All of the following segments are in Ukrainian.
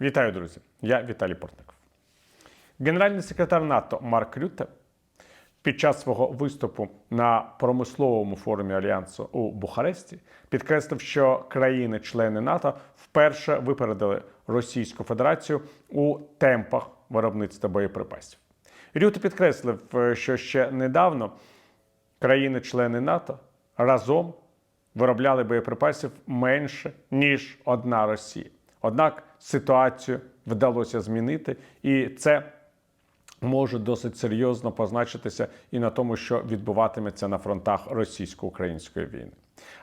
Вітаю, друзі! Я Віталій Портников. Генеральний секретар НАТО Марк Рютте під час свого виступу на промисловому форумі Альянсу у Бухаресті підкреслив, що країни-члени НАТО вперше випередили Російську Федерацію у темпах виробництва боєприпасів. Рютте підкреслив, що ще недавно країни-члени НАТО разом виробляли боєприпасів менше ніж одна Росія. Однак ситуацію вдалося змінити, і це може досить серйозно позначитися і на тому, що відбуватиметься на фронтах російсько-української війни.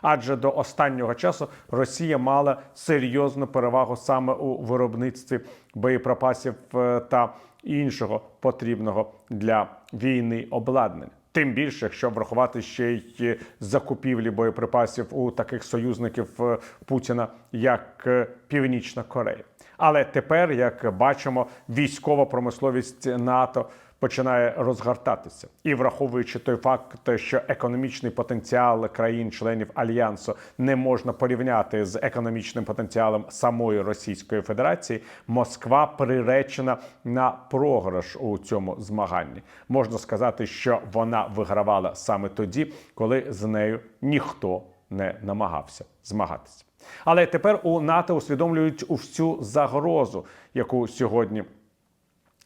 Адже до останнього часу Росія мала серйозну перевагу саме у виробництві боєприпасів е, та іншого потрібного для війни обладнання. Тим більше, якщо врахувати ще й закупівлі боєприпасів у таких союзників е, Путіна, як е, Північна Корея. Але тепер, як бачимо, військова промисловість НАТО починає розгортатися, і враховуючи той факт, що економічний потенціал країн-членів альянсу не можна порівняти з економічним потенціалом самої Російської Федерації, Москва приречена на програш у цьому змаганні. Можна сказати, що вона вигравала саме тоді, коли з нею ніхто не намагався змагатися. Але тепер у НАТО усвідомлюють всю загрозу, яку сьогодні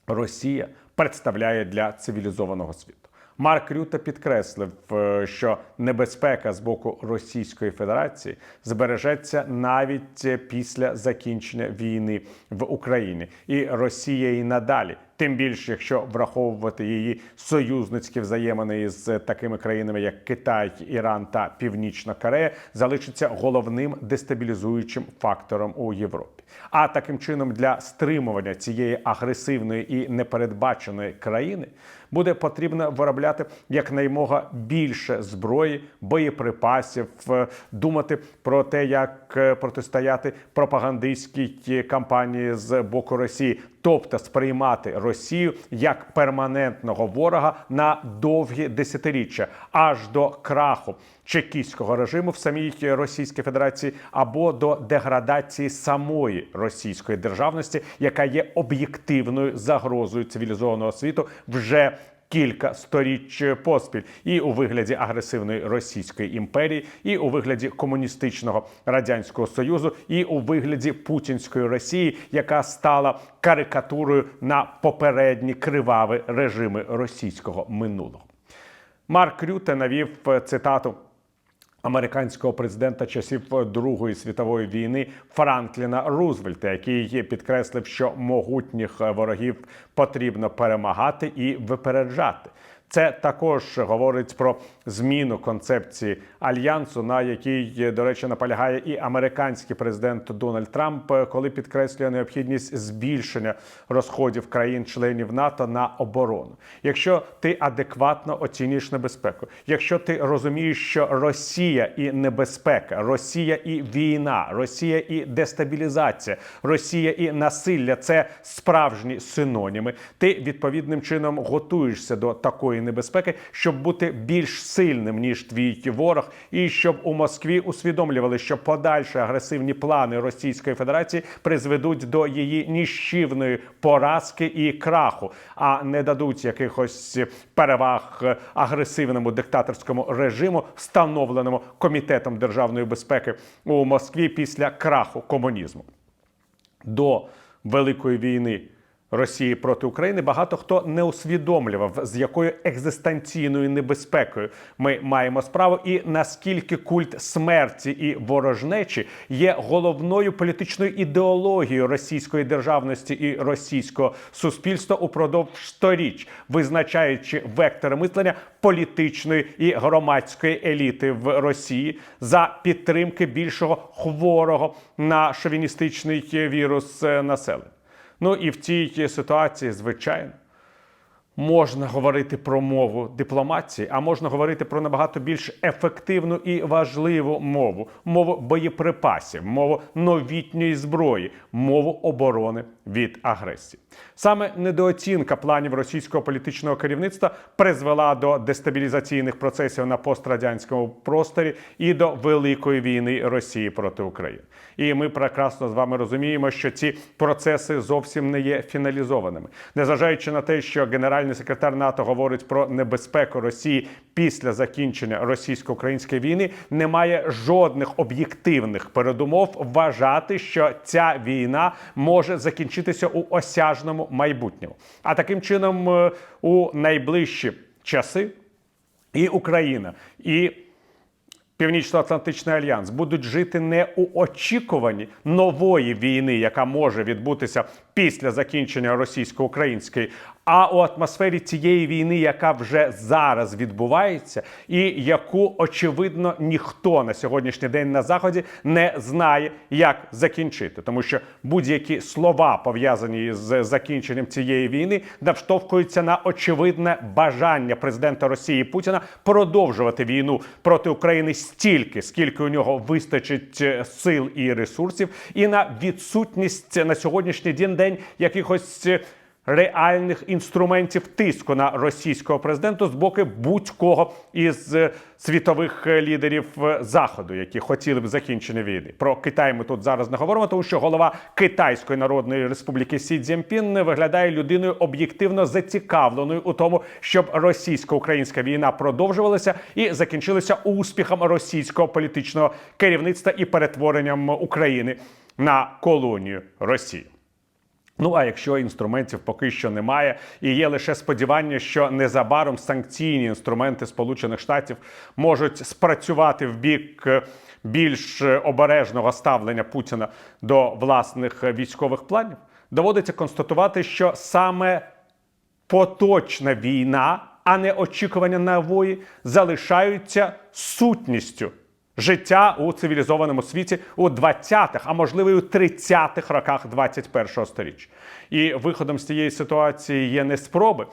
Росія представляє для цивілізованого світу. Марк Рюта підкреслив, е, що небезпека з боку Російської Федерації збережеться навіть після закінчення війни в Україні, і Росія і надалі. Тим більше, якщо враховувати її союзницькі взаємини із такими країнами, як Китай, Іран та Північна Корея, залишиться головним дестабілізуючим фактором у Європі. А таким чином для стримування цієї агресивної і непередбаченої країни буде потрібно виробляти якнаймога більше зброї, боєприпасів, е, думати про те, як е, протистояти пропагандистській кампанії з боку Росії, тобто сприймати Росію як перманентного ворога на довгі десятиріччя, аж до краху чекістського режиму в самій Російській Федерації або до деградації самої російської державності, яка є об'єктивною загрозою цивілізованого світу вже Кілька сторіч поспіль, і у вигляді агресивної Російської імперії, і у вигляді комуністичного радянського союзу, і у вигляді путінської Росії, яка стала карикатурою на попередні криваві режими російського минулого. Марк Рюте навів цитату американського президента часів Другої світової війни Франкліна Рузвельта, який підкреслив, що могутніх ворогів потрібно перемагати і випереджати. Це також говорить про зміну концепції альянсу, на якій, до речі, наполягає і американський президент Дональд Трамп, коли підкреслює необхідність збільшення розходів країн-членів НАТО на оборону. Якщо ти адекватно оцінюєш небезпеку, якщо ти розумієш, що Росія і небезпека, Росія і війна, Росія і дестабілізація, Росія і насилля це справжні синоніми. Ти відповідним чином готуєшся до такої небезпеки, щоб бути більш сильним ніж твій ворог, і щоб у Москві усвідомлювали, що подальші агресивні плани Російської Федерації призведуть до її ніщівної поразки і краху, а не дадуть якихось переваг агресивному диктаторському режиму, встановленому комітетом державної безпеки у Москві після краху комунізму. До Великої війни Росії проти України багато хто не усвідомлював, з якою екзистенційною небезпекою ми маємо справу, і наскільки культ смерті і ворожнечі є головною політичною ідеологією російської державності і російського суспільства упродовж сторіч, визначаючи вектори мислення політичної і громадської еліти в Росії за підтримки більшого хворого на шовіністичний вірус е, населення. Ну і в цій ситуації, звичайно, можна говорити про мову дипломатії, а можна говорити про набагато більш ефективну і важливу мову мову боєприпасів, мову новітньої зброї, мову оборони від агресії. Саме недооцінка планів російського політичного керівництва призвела до дестабілізаційних процесів на пострадянському просторі і до великої війни Росії проти України. І ми прекрасно з вами розуміємо, що ці процеси зовсім не є фіналізованими, незважаючи на те, що генеральний секретар НАТО говорить про небезпеку Росії після закінчення російсько-української війни, немає жодних об'єктивних передумов вважати, що ця війна може закінчитися у осяжному майбутньому. А таким чином, е, у найближчі часи і Україна, і Північно-Атлантичний альянс будуть жити не у очікуванні нової війни, яка може відбутися після закінчення російсько-української, а у атмосфері цієї війни, яка вже зараз відбувається, і яку очевидно ніхто на сьогоднішній день на заході не знає, як закінчити, тому що будь-які слова пов'язані з закінченням цієї війни навштовхуються на очевидне бажання президента Росії Путіна продовжувати війну проти України стільки, скільки у нього вистачить е, сил і ресурсів, і на відсутність на сьогоднішній день день якихось. Реальних інструментів тиску на російського президента з боку будь-кого із е, світових е, лідерів е, заходу, які хотіли б закінчення війни. Про Китай ми тут зараз не говоримо, тому що голова Китайської Народної Республіки Сі Цзіньпін виглядає людиною об'єктивно зацікавленою у тому, щоб російсько-українська війна продовжувалася і закінчилася успіхом російського політичного керівництва і перетворенням України на колонію Росії. Ну а якщо інструментів поки що немає, і є лише сподівання, що незабаром санкційні інструменти Сполучених Штатів можуть спрацювати в бік е, більш обережного ставлення Путіна до власних військових планів, доводиться констатувати, що саме поточна війна, а не очікування нової, залишаються сутністю життя у цивілізованому світі у 20-х, а можливо і у 30-х роках 21-го сторіччя. І виходом з цієї ситуації є не спроби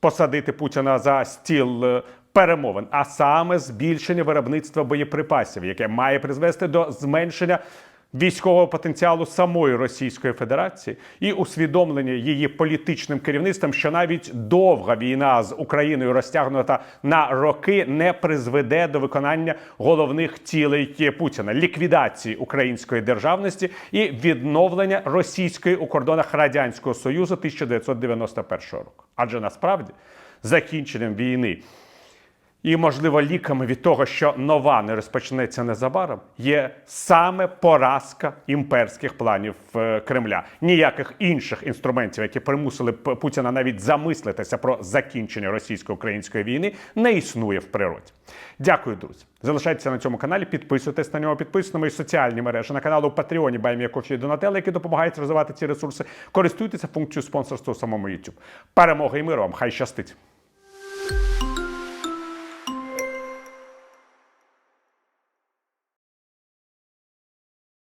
посадити Путіна за стіл е, перемовин, а саме збільшення виробництва боєприпасів, яке має призвести до зменшення військового потенціалу самої Російської Федерації і усвідомлення її політичним керівництвом, що навіть довга війна з Україною розтягнута на роки не призведе до виконання головних цілей Путіна ліквідації української державності і відновлення російської у кордонах радянського союзу 1991 року. Адже насправді закінченням війни. І, можливо, ліками від того, що нова не розпочнеться незабаром, є саме поразка імперських планів е, Кремля. Ніяких інших інструментів, які примусили Путіна навіть замислитися про закінчення російсько-української війни, не існує в природі. Дякую, друзі. Залишайтеся на цьому каналі, підписуйтесь на нього, підписуйтесь на мої соціальні мережі на канал у Патреоні Баймія і Донателла, які допомагають розвивати ці ресурси. Користуйтеся функцією спонсорства у самому YouTube. Перемоги і миру вам! Хай щастить!